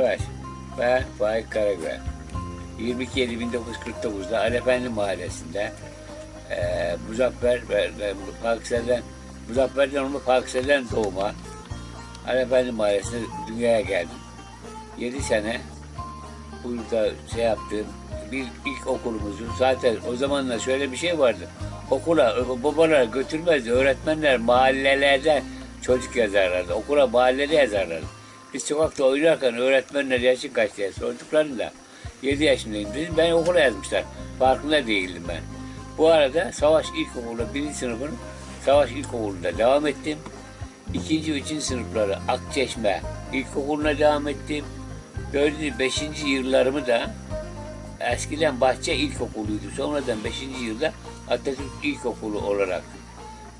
Evet. Ben Faik Karagöl. 22 Eylül 1949'da Ali Efendi Mahallesi'nde eee Muzaffer ve, ve Pakistan'dan Muzaffer'den onu Pakistan'dan doğma Ali Efendi Mahallesi'nde dünyaya geldim. 7 sene burada şey yaptım. Bir ilk okulumuzu zaten o zamanlar şöyle bir şey vardı. Okula babalar götürmezdi. Öğretmenler mahallelerden çocuk yazarlardı. Okula mahallede yazarlardı. Biz sokakta oynarken öğretmenler yaşı kaç diye sorduklarında 7 yaşındayım dedim. Ben okula yazmışlar. Farkında değildim ben. Bu arada Savaş İlkokulu'nda birinci sınıfın Savaş İlkokulu'nda devam ettim. İkinci ve üçüncü sınıfları Akçeşme İlkokulu'na devam ettim. Dördüncü, beşinci yıllarımı da eskiden Bahçe İlkokulu'ydu. Sonradan beşinci yılda Atatürk İlkokulu olarak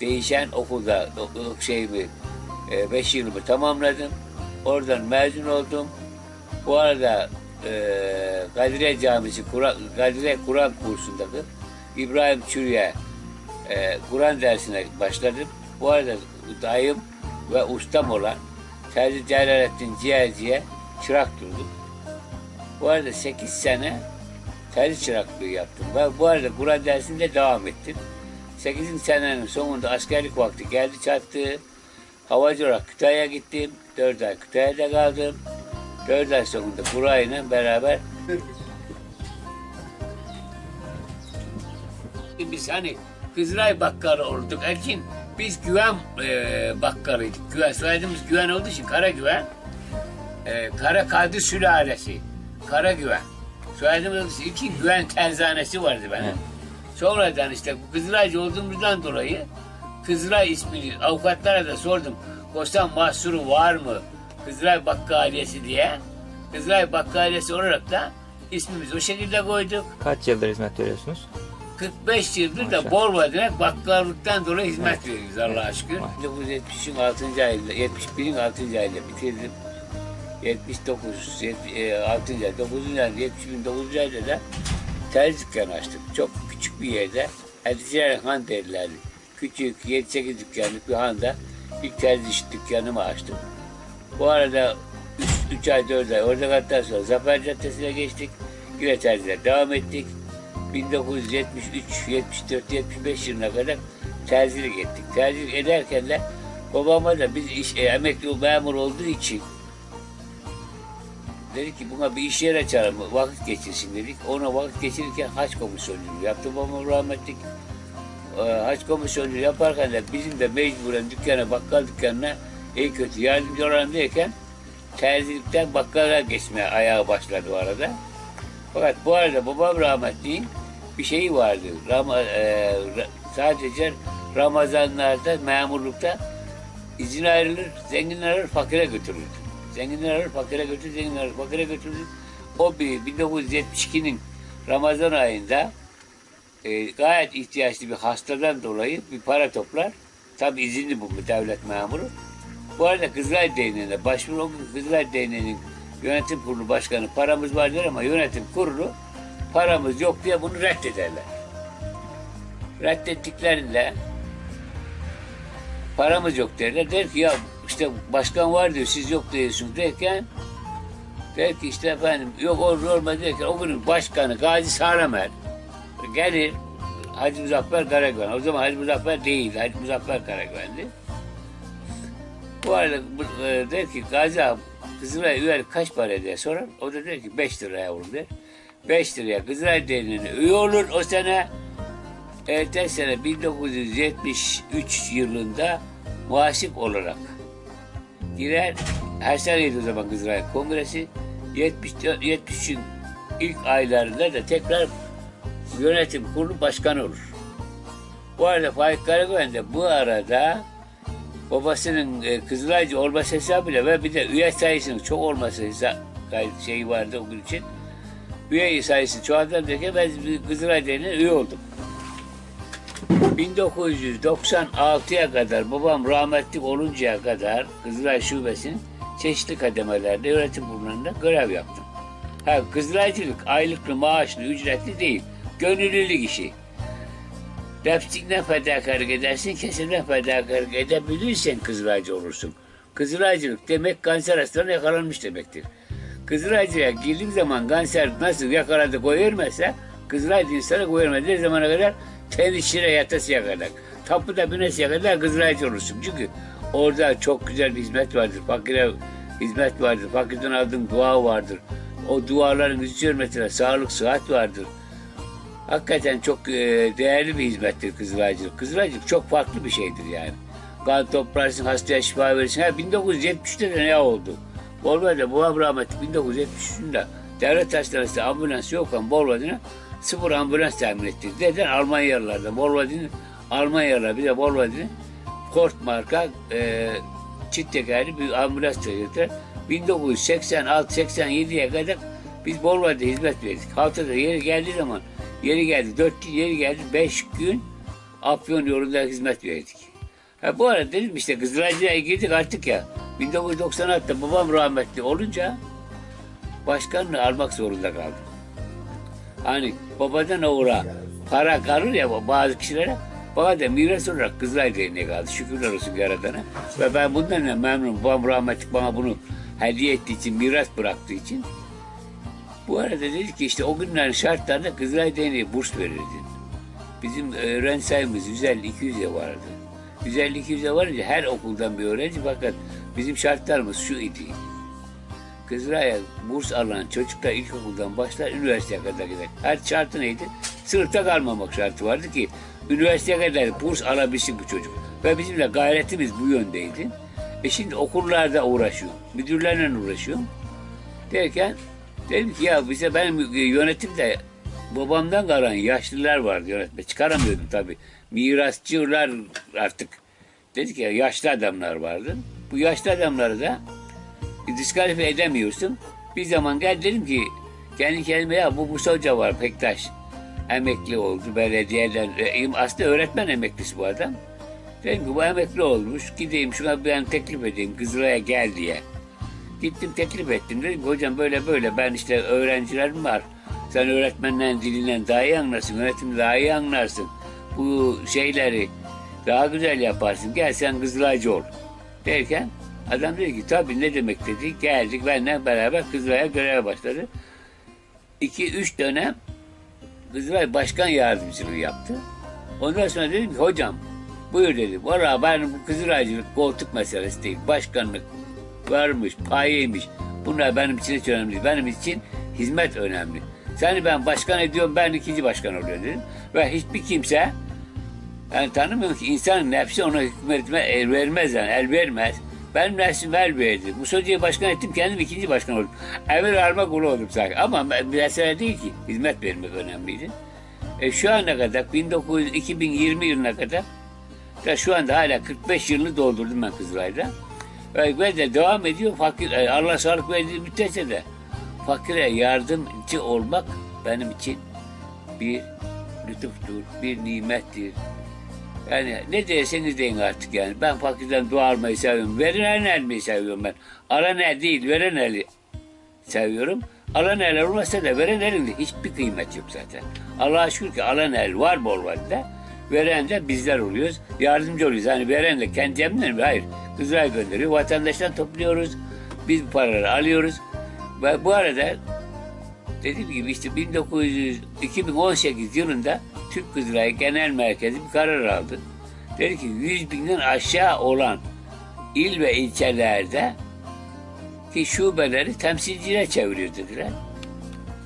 değişen okulda o- o şeyimi, e, beş yılımı tamamladım. Oradan mezun oldum. Bu arada e, Kadire Camisi, Kur'an, Kadire Kur'an kursundaki İbrahim Çürü'ye e, Kur'an dersine başladım. Bu arada dayım ve ustam olan Terzi Celalettin Ciğerci'ye çırak durdum. Bu arada 8 sene terzi çıraklığı yaptım. Ve bu arada Kur'an dersinde devam ettim. 8. senenin sonunda askerlik vakti geldi çattı. Havacı olarak Kütahya'ya gittim. 4 ay Kütahya'da kaldım. 4 ay sonunda Kur'an'la beraber biz hani Kızılay bakkalı olduk. Erkin biz güven e, bakkalıydık. Güven, soyadımız güven olduğu için kara güven. E, kara kadı sülalesi. Kara güven. Soyadımız için iki güven terzanesi vardı benim. Sonradan işte bu Kızılaycı olduğumuzdan dolayı Kızılay ismini avukatlara da sordum. Koştan mahsuru var mı? Kızılay Bakkaliyesi diye. Kızılay Bakkaliyesi olarak da ismimizi o şekilde koyduk. Kaç yıldır hizmet veriyorsunuz? 45 yıldır da Maşallah. Borba demek bakkallıktan dolayı hizmet veriyoruz Allah'a şükür. Maşallah. 1970'in 6. ayında, 71'in 6. ayında bitirdim. 79, 6. ay, 9. ayda, 70'in 9. ayda da terzi dükkanı açtım. Çok küçük bir yerde. Hatice Han derlerdi. Küçük, 7-8 dükkanlık bir handa ilk terzi iş dükkanımı açtım. Bu arada 3 ay 4 ay orada kaldıktan sonra Zafer Caddesi'ne geçtik. Yine terzide devam ettik. 1973, 74, 75 yılına kadar terzilik ettik. Terzilik ederken de babama da biz iş, e, emekli memur olduğu için dedik ki buna bir iş yeri açalım, vakit geçirsin dedik. Ona vakit geçirirken haç komisyonculuğu yaptı babam rahmetlik. Haç komisyonculuğu yaparken de bizim de mecburen dükkana, bakkal dükkanına iyi kötü yardımcı olalım derken terzilikten bakkala geçmeye ayağı başladı o arada. Fakat bu arada babam rahmetliğin bir şeyi vardı. Rama, e, sadece Ramazanlarda memurlukta izin ayrılır, zenginler alır, fakire götürülür. Zenginler alır, fakire götürür, zenginler alır, fakire götürülür. O bir 1972'nin Ramazan ayında e, gayet ihtiyaçlı bir hastadan dolayı bir para toplar. Tabi izinli bu devlet memuru. Bu arada Kızılay Derneği'ne başvuru Kızılay Derneği'nin yönetim kurulu başkanı paramız var der ama yönetim kurulu paramız yok diye bunu reddederler. Reddettiklerinde paramız yok derler. Der ki ya işte başkan var diyor siz yok diyorsunuz derken der ki işte efendim yok olur olmaz derken o günün başkanı Gazi Saramer gelir Hacı Muzaffer Karagören. O zaman Hacı Muzaffer değil, Hacı Muzaffer Karagören'di. Bu arada e, der ki Gazi abi Kızılay üyelik kaç para diye sorar. O da der ki 5 lira yavrum der. 5 liraya Kızılay Derneği'ne üye olur o sene. Ertesi sene 1973 yılında muhasip olarak girer. Her seneydi o zaman Kızılay Kongresi. 74, 73'ün ilk aylarında da tekrar yönetim kurulu başkanı olur. Bu arada Faik Karagören de bu arada babasının e, Kızılaycı olması hesabıyla ve bir de üye sayısının çok olması hesa- kay- şeyi vardı o gün için. Üye sayısı çoğaltan derken ben Kızılay Derneği'ne üye oldum. 1996'ya kadar babam rahmetli oluncaya kadar Kızılay Şubesi'nin çeşitli kademelerde yönetim kurullarında görev yaptım. Ha, Kızılaycılık aylıklı, maaşlı, ücretli değil. Gönüllülük işi. Rapçikten fedakarlık edersin, kesimden fedakarlık edebilirsen Kızılaycı olursun. Kızılaycılık demek kanser hastalığına yakalanmış demektir. Kızılaycı'ya girdiğim zaman kanser nasıl yakaladı koyvermezse Kızılaycı koyvermez. Ne zamana kadar? Tenişire yatasıya kadar. Tapuda binesiye kadar Kızılaycı olursun. Çünkü orada çok güzel bir hizmet vardır. Fakire hizmet vardır. Fakirden aldığın dua vardır. O duaların yüz hürmetine sağlık, sıhhat vardır. Hakikaten çok e, değerli bir hizmettir Kızılaycılık. Kızılaycılık çok farklı bir şeydir yani. Kan toplarsın, hastaya şifa verirsin. Ha 1973'te de ne oldu? Bolva'da babam rahmetli 1973'ünde devlet hastanesinde ambulans yokken Bolva'dına sıfır ambulans temin etti. Neden? Almanyalılardan. Bolva'dının Almanyalılar bir de Bolva'dının Ford marka e, çift tekerli bir ambulans taşıdılar. 1986-87'ye kadar biz Bolva'da hizmet verdik. Haftada yeri geldiği zaman yeri geldi. Dört gün yeri geldi. Beş gün Afyon yolunda hizmet verdik. Ha, bu arada dedim işte Kızılaycı'ya girdik artık ya. 1996'da babam rahmetli olunca başkanlığı almak zorunda kaldım. Hani babadan oğula para kalır ya bazı kişilere bana da miras olarak Kızılay Derneği kaldı. Şükürler olsun Yaradan'a. Ve ben bundan da memnunum. Babam rahmetli bana bunu hediye ettiği için, miras bıraktığı için. Bu arada dedi ki işte o günlerin şartlarında Kızılay Derneği burs verirdi. Bizim öğrenci sayımız 150-200'e vardı. 150-200'e varınca her okuldan bir öğrenci fakat bizim şartlarımız şu idi. Kızılay'a burs alan çocuklar ilkokuldan başlar üniversiteye kadar gider. Her şartı neydi? Sınıfta kalmamak şartı vardı ki üniversiteye kadar burs alabilsin bu çocuk. Ve bizim de gayretimiz bu yöndeydi. E şimdi okullarda uğraşıyorum. Müdürlerle uğraşıyorum. Derken dedim ki ya bize benim yönetimde babamdan kalan yaşlılar vardı yönetme. Çıkaramıyordum tabii. Mirasçılar artık. Dedik ya yaşlı adamlar vardı. Bu yaşlı adamları da diskalifiye edemiyorsun. Bir zaman gel dedim ki kendi kendime ya bu Musa Hoca var Pektaş. Emekli oldu belediyeden. E, Aslında öğretmen emeklisi bu adam. Dedim ki bu emekli olmuş. Gideyim şuna ben teklif edeyim Kızılay'a gel diye. Gittim teklif ettim. Dedim ki hocam böyle böyle ben işte öğrencilerim var. Sen öğretmenlerin dilinden daha iyi anlarsın. Yönetimi daha iyi anlarsın. Bu şeyleri daha güzel yaparsın. Gel sen Kızılaycı ol. Derken adam dedi ki tabii ne demek dedi. Geldik benimle beraber Kızılay'a göreve başladı. 2-3 dönem Kızılay Başkan Yardımcılığı yaptı. Ondan sonra dedim ki hocam buyur dedim. Valla ben bu Kızılaycılık koltuk meselesi değil. Başkanlık varmış, payıymış. Bunlar benim için hiç önemli değil. Benim için hizmet önemli. Seni ben başkan ediyorum, ben ikinci başkan oluyorum dedim. Ve hiçbir kimse yani tanımıyorum ki insanın nefsi ona hükmetme el vermez yani, el vermez. Benim nefsim el verdi. Bu Hoca'yı başkan ettim, kendim ikinci başkan oldum. Evvel alma kulu oldum sanki. Ama mesele değil ki, hizmet vermek önemliydi. E, şu ana kadar, 1900, 2020 yılına kadar, da şu anda hala 45 yılını doldurdum ben Kızılay'da. Ve, de devam ediyor. Fakir, e, Allah sağlık verdiği müddetçe de fakire yardımcı olmak benim için bir lütuftur, bir nimettir. Yani ne derseniz deyin artık yani. Ben fakirden dua almayı seviyorum. Veren elmeyi seviyorum ben. Alan el değil, veren eli seviyorum. Alan el olmasa da veren elin de hiçbir kıymet yok zaten. Allah'a şükür ki alan el var bol vadide. Veren de bizler oluyoruz. Yardımcı oluyoruz. Yani veren de kendi cebinden mi? Hayır. Kızılay gönderiyor. Vatandaştan topluyoruz. Biz bu paraları alıyoruz. Ve bu arada dediğim gibi işte 1900, 2018 yılında Türk Kızılayı Genel Merkezi bir karar aldı. Dedi ki 100 binden aşağı olan il ve ilçelerde ki şubeleri temsilciler çeviriyor dediler.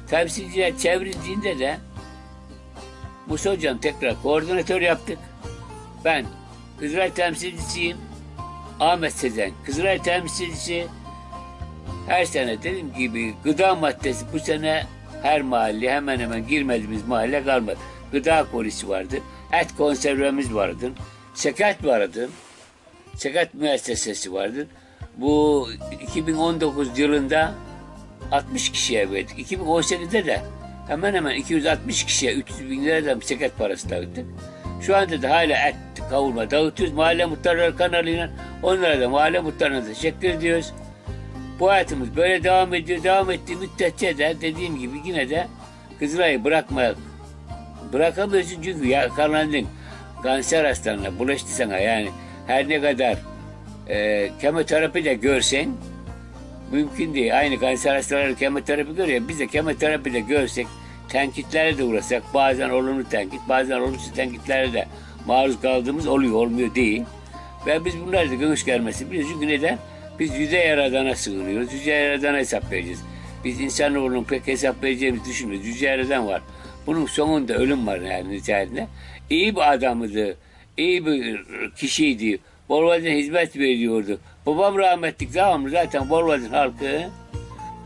Temsilciler çevrildiğinde de Musa Hocam tekrar koordinatör yaptık. Ben Kızılay temsilcisiyim. Ahmet Sezen Kızılay temsilcisi. Her sene dediğim gibi gıda maddesi bu sene her mahalle hemen hemen girmediğimiz mahalle kalmadı. Gıda polisi vardı. Et konservemiz vardı. Sekat vardı. Sekat müessesesi vardı. Bu 2019 yılında 60 kişiye verdik. 2018'de de hemen hemen 260 kişiye 300 bin liradan bir sekat parası dağıttık. Şu anda da hala et kavurma dağıtıyoruz. Mahalle muhtarları kanalıyla onlara da mahalle muhtarlarına teşekkür ediyoruz. Bu hayatımız böyle devam ediyor. Devam ettiği müddetçe de dediğim gibi yine de Kızılay'ı bırakmak bırakamıyorsun çünkü yakalandın. Kanser hastalığına bulaştı sana yani her ne kadar e, kemoterapi de görsen Mümkün değil. Aynı kanser hastaları kemoterapi görüyor. Biz de kemoterapide görsek, tenkitlere de uğrasak, bazen olumlu tenkit, bazen olumsuz tenkitlere de maruz kaldığımız oluyor, olmuyor değil. Ve biz bunları da gelmesi biliyoruz. Çünkü neden? Biz yüce yaradana sığınıyoruz. Yüce yaradana hesap vereceğiz. Biz insanoğlunun pek hesap vereceğimizi düşünmüyoruz. Yüce yaradan var. Bunun sonunda ölüm var yani nihayetinde. İyi bir adamıydı. iyi bir kişiydi. Bolvadin hizmet veriyordu. Babam rahmetlik devamlı zaten Bolvadin halkı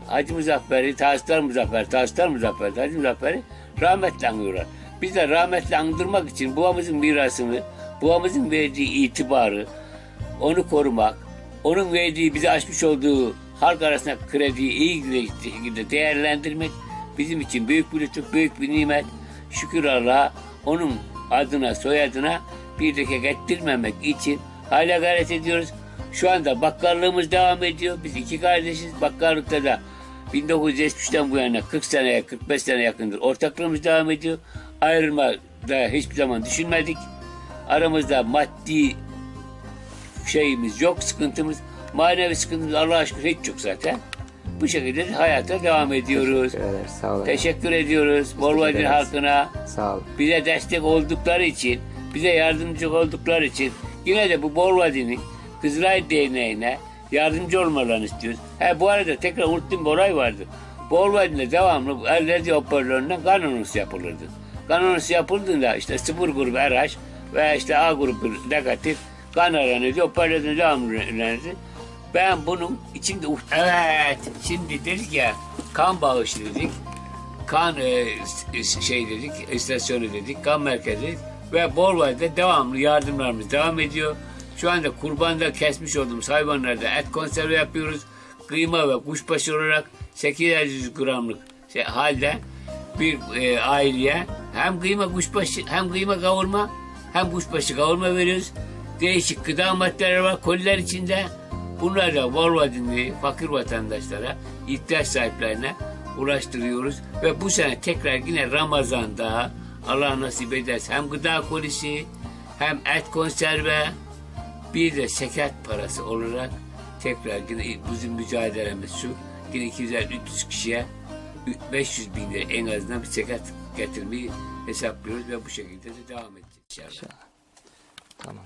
Hacı Muzaffer'i, Tahsisler Muzaffer, Tahsisler Muzaffer, Hacı Muzaffer'i rahmetle anıyorlar. Biz de rahmetle andırmak için babamızın mirasını, babamızın verdiği itibarı, onu korumak, onun verdiği, bize açmış olduğu halk arasında krediyi iyi şekilde değerlendirmek bizim için büyük bir lütuf, büyük bir nimet. Şükür Allah'a onun adına, soyadına bir leke getirmemek için hala gayret ediyoruz. Şu anda bakkallığımız devam ediyor. Biz iki kardeşiz. Bakkallıkta da 1970'ten bu yana 40 seneye 45 sene yakındır ortaklığımız devam ediyor. Ayrılma da hiçbir zaman düşünmedik. Aramızda maddi şeyimiz yok, sıkıntımız. Manevi sıkıntımız Allah'a şükür hiç yok zaten. Bu şekilde hayata devam ediyoruz. Teşekkür ederiz. Sağ olun. Teşekkür ediyoruz Bolvacı halkına. Sağ olun. Bize destek oldukları için, bize yardımcı oldukları için yine de bu Bolvadi'nin Kızılay Derneği'ne yardımcı olmalarını istiyoruz. He, bu arada tekrar unuttuğum bir olay vardı. Bolvadi'de devamlı ellerde hoparlöründen kan anonsu yapılırdı. Kan anonsu yapıldığında işte sıfır grubu RH veya işte A grubu negatif kan. Hoparlörden devamlı önerdi. Ben bunun içinde evet şimdi dedik ya kan bağışı dedik kan e, şey dedik, istasyonu dedik, kan merkezi dedik ve Bolvay'da devamlı yardımlarımız devam ediyor. Şu anda kurbanda kesmiş olduğumuz hayvanlarda et konserve yapıyoruz. Kıyma ve kuşbaşı olarak 800 gramlık şey, halde bir e, aileye hem kıyma kuşbaşı hem kıyma kavurma hem kuşbaşı kavurma veriyoruz. Değişik gıda maddeleri var koliler içinde. Bunları da Volvadinli fakir vatandaşlara, ihtiyaç sahiplerine ulaştırıyoruz. Ve bu sene tekrar yine Ramazan'da Allah nasip ederse hem gıda kolisi hem et konserve bir de sekat parası olarak tekrar yine bizim mücadelemiz şu. Yine 200-300 kişiye 500 bin lira en azından bir sekat getirmeyi hesaplıyoruz ve bu şekilde de devam edeceğiz inşallah. Tamam.